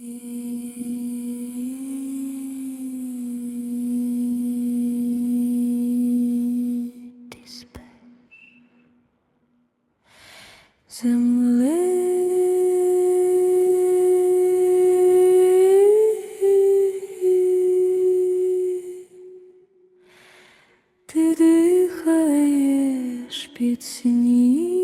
Ти спиш земли. Ти дихаєш під снігу.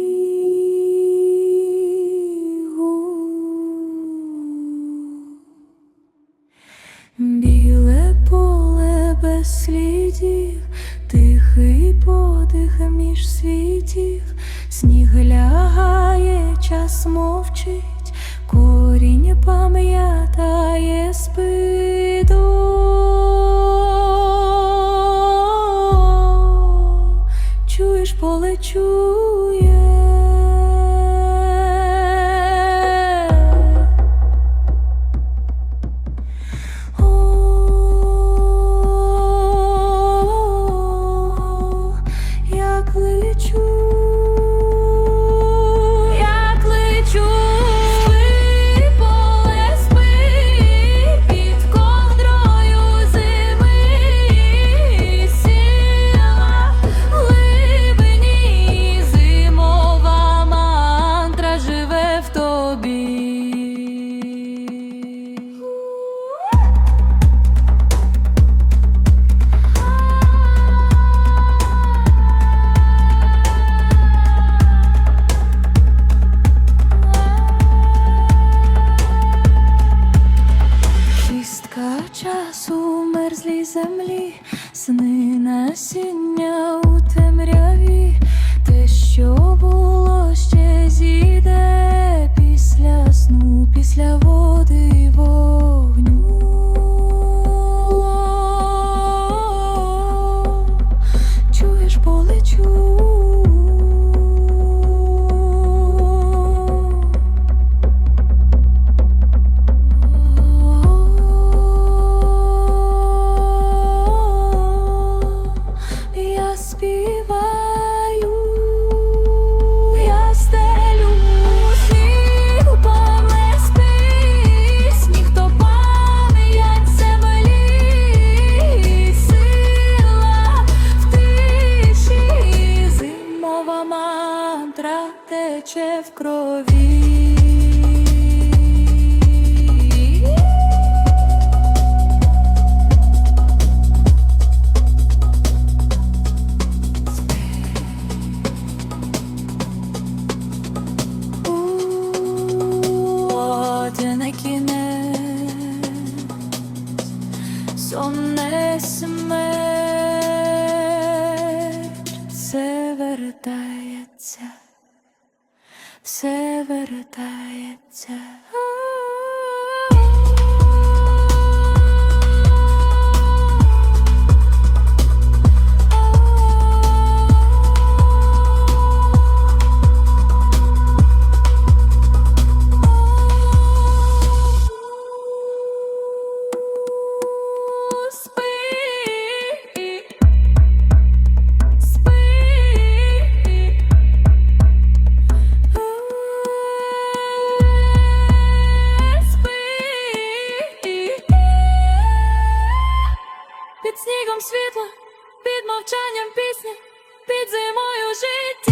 Біле поле без слідів, тихий подих між світів, сніг лягає, час мовчить, корінь пам'ятає Чистка часу в мерзлій землі, сни насіння у темряві, те, що було тече в крові. Один кінець, смерть, все вертається, все вертається. Світло, під мовчанням пісні, під зимою життя.